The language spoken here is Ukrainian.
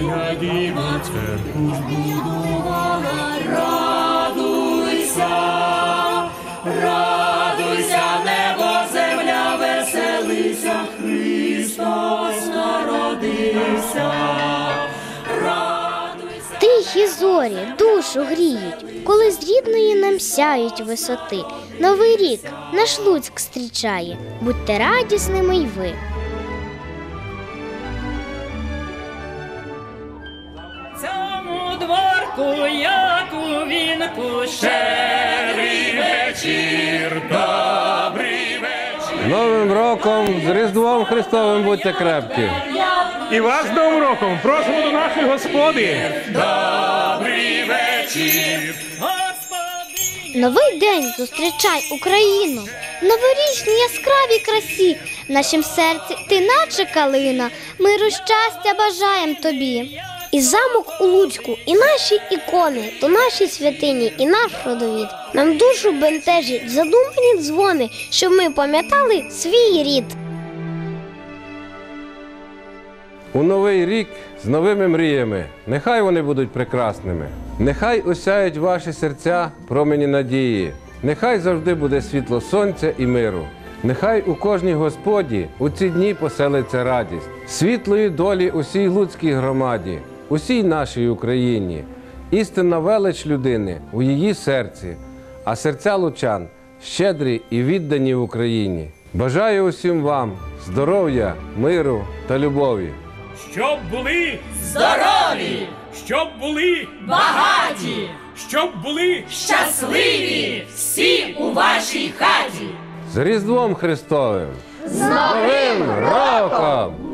Моя діва церкву збудувала, радуйся, радуйся, небо, земля, веселися, Христос народився. Тихі зорі, душу гріють, коли з рідної нам сяють висоти. Новий рік наш Луцьк зустрічає, будьте радісними й ви. Цьому дворку, як у вінку, щедрий вечір, добрий вечір. Новим роком з Різдвом Христовим будьте крепкі. І вас з Новим роком просимо до нашої господи. Добрий вечір, Господи. Новий день зустрічай Україну, новорічній яскравій красі. В нашім серці ти наче калина. Миру щастя бажаєм тобі. І замок у Луцьку, і наші ікони, то наші святині, і наш родовід. Нам душу бентежить задумані дзвони, щоб ми пам'ятали свій рід. У новий рік з новими мріями. Нехай вони будуть прекрасними. Нехай осяють ваші серця промені надії. Нехай завжди буде світло сонця і миру. Нехай у кожній господі у ці дні поселиться радість, світлої долі усій луцькій громаді, усій нашій Україні, істинна велич людини у її серці, а серця лучан щедрі і віддані Україні. Бажаю усім вам здоров'я, миру та любові. Щоб були, Здорові, щоб були, багаті, щоб були. щасливі всі у вашій хаті. З Різдвом Христовим! З Новим роком!